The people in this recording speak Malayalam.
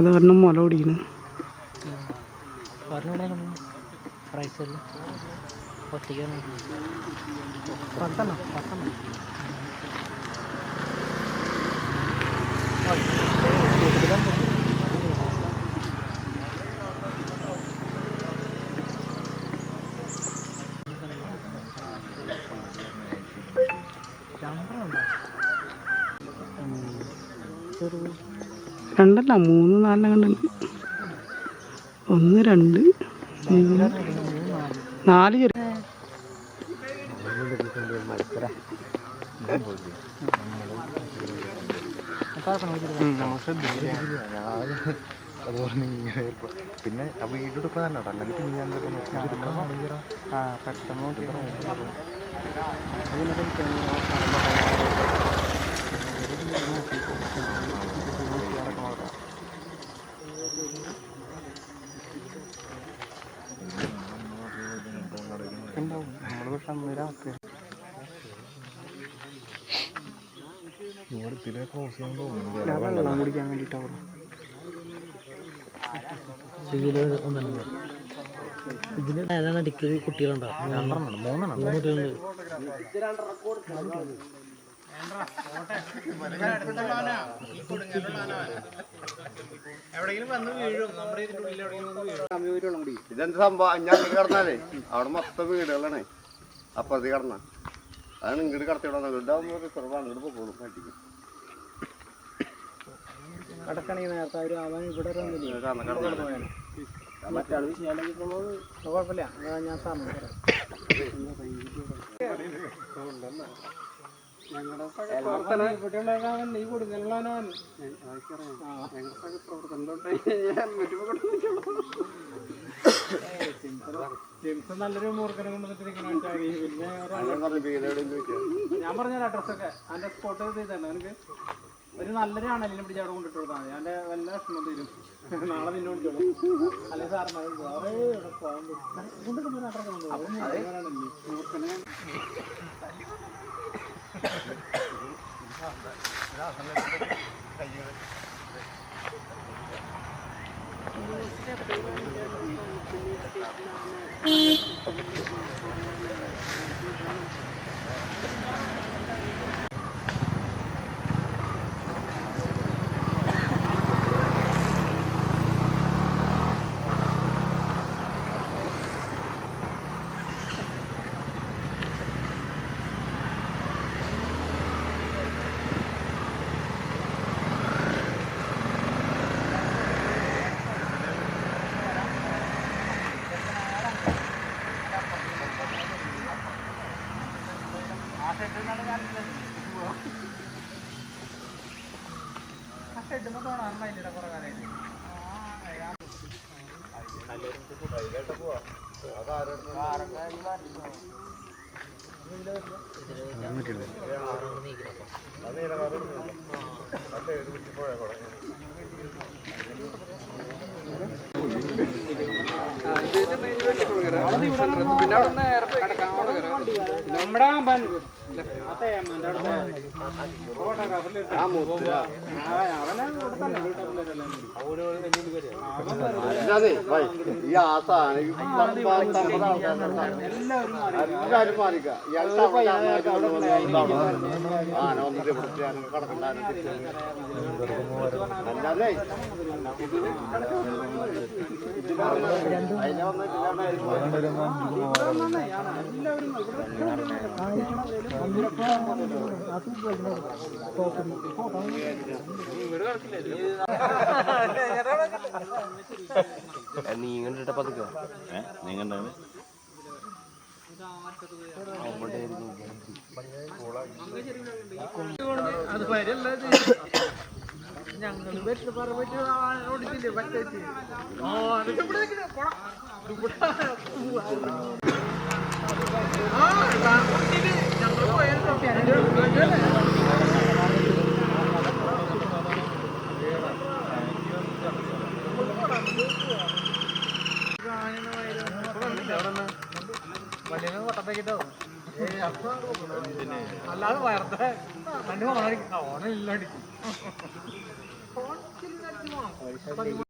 അത് ഒരെണ്ണം മുല ഓടിക്കുന്നു ചെറു രണ്ടല്ല മൂന്ന് നാലെണ്ണം കണ്ടുണ്ട് ഒന്ന് രണ്ട് മൂന്ന് നാല് ചെറിയ പിന്നെ തന്നെ കേട്ടോ അല്ലെങ്കിൽ പിന്നെ ഞാൻ ആ പെട്ടെന്ന് വെള്ളം കുടിക്കാൻ വേണ്ടിയിട്ടാവും ഇതിന് ഏതാണ് അടിക്ക് കുട്ടികളുണ്ടാവും രണ്ടെണ്ണം മൂന്നെണ്ണം. മൂന്ന് കുട്ടികളുണ്ട്. ഇതെന്ത് സംഭവം? ഞാൻ കിടന്നാലേ. അവിടെ മൊത്തം വീടുകളാണ്. അപ്പുറത്ത് കടന്ന അതാണ് ഇങ്ങോട്ട് കടത്തി വിടാൻ ഇതാകുമ്പോൾ റിസർവ് അങ്ങോട്ട് പോകുള്ളൂ പറ്റിക്കും കടക്കണെങ്കിൽ നേരത്തെ അവർ അവൻ ഇവിടെ കുഴപ്പമില്ല. അതാ ഞാൻ സാറിന് നല്ലൊരു മൂർഖനെ പിന്നെ ഞാൻ പറഞ്ഞ അഡ്രസ്സൊക്കെ അതിന്റെ സ്പോട്ട് ചെയ്ത് തന്നെ. എനിക്ക് ഒരു നല്ലൊരു ആണലിനെ പിടിച്ച് അവിടെ കൊണ്ടിട്ട് കൊടുത്താൽ മതി. അതിന്റെ വല്ല വിഷമം തരും. നാളെ നിന്നെ വിളിച്ചോളൂ. അല്ലെങ്കിൽ സാറിന് വേറെ ഇവിടെ പോകാൻ Beep. കൊണ്ടുവരുന്ന ഒരു address ഉണ്ട്. പോയാ മൂർഖനാണല്ലേ. മൂർഖനെ നമ്മുടെ അമ്പൻ അതെ അമ്മന്റെ അവിടുത്തെ ഫോട്ടോഗ്രാഫറിൽ അവനെ ഇവിടെ തന്നെ വീട്ടിൽ അല്ലാതെ ഭായ്, ഈ ആ സാധനം ഈ പത്ത് പത്തൊമ്പത് ആൾക്കാരുണ്ടാവും. എല്ലാവരും മാറിക്ക ഇയാൾ ആന വന്നിട്ട് പിടിച്ച് കടക്കണ്ടാനും അല്ലാതെ അതിനെ വന്നിട്ടില്ല നീങ്ങണ്ടിട്ട് പതുക്കെ നീങ്ങണ്ടാണ് അത് വരല്ലത് വലിയ കൊട്ടത്തേക്കിട്ടോ അല്ലാതെ വയറത്തെ ഓണം ഓണടിക്കും 小地瓜